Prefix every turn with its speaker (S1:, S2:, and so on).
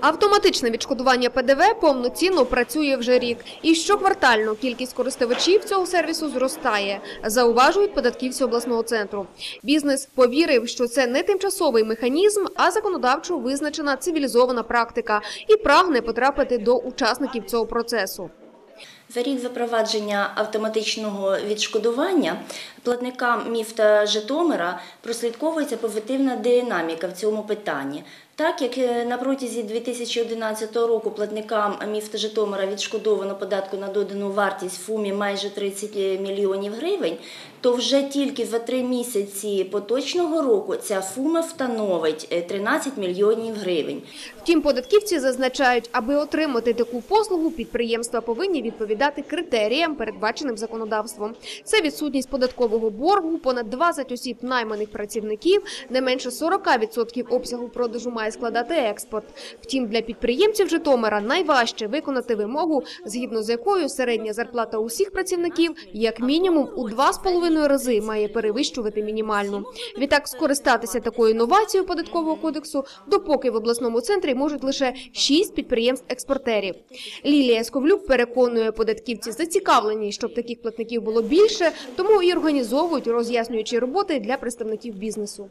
S1: Автоматичне відшкодування ПДВ повноцінно працює вже рік, і щоквартально кількість користувачів цього сервісу зростає, зауважують податківці обласного центру. Бізнес повірив, що це не тимчасовий механізм, а законодавчо визначена цивілізована практика, і прагне потрапити до учасників цього процесу.
S2: За рік запровадження автоматичного відшкодування платникам міста Житомира прослідковується позитивна динаміка в цьому питанні. Так як е, на протязі 2011 року платникам міста Житомира відшкодовано податку на додану вартість в сумі майже 30 мільйонів гривень, то вже тільки за три місяці поточного року ця сума становить е, 13 мільйонів гривень.
S1: Втім, податківці зазначають, аби отримати таку послугу, підприємства повинні відповідати критеріям, передбаченим законодавством. Це відсутність податкового боргу, понад 20 осіб найманих працівників, не менше 40% обсягу продажу має складати експорт. Втім, для підприємців Житомира найважче виконати вимогу, згідно з якою середня зарплата усіх працівників як мінімум у 2,5 рази має перевищувати мінімальну. Відтак, скористатися такою інновацією податкового кодексу, допоки в обласному центрі можуть лише 6 підприємств-експортерів. Лілія Сковлюк переконує, податківці зацікавлені, щоб таких платників було більше, тому і організовують роз'яснюючі роботи для представників бізнесу.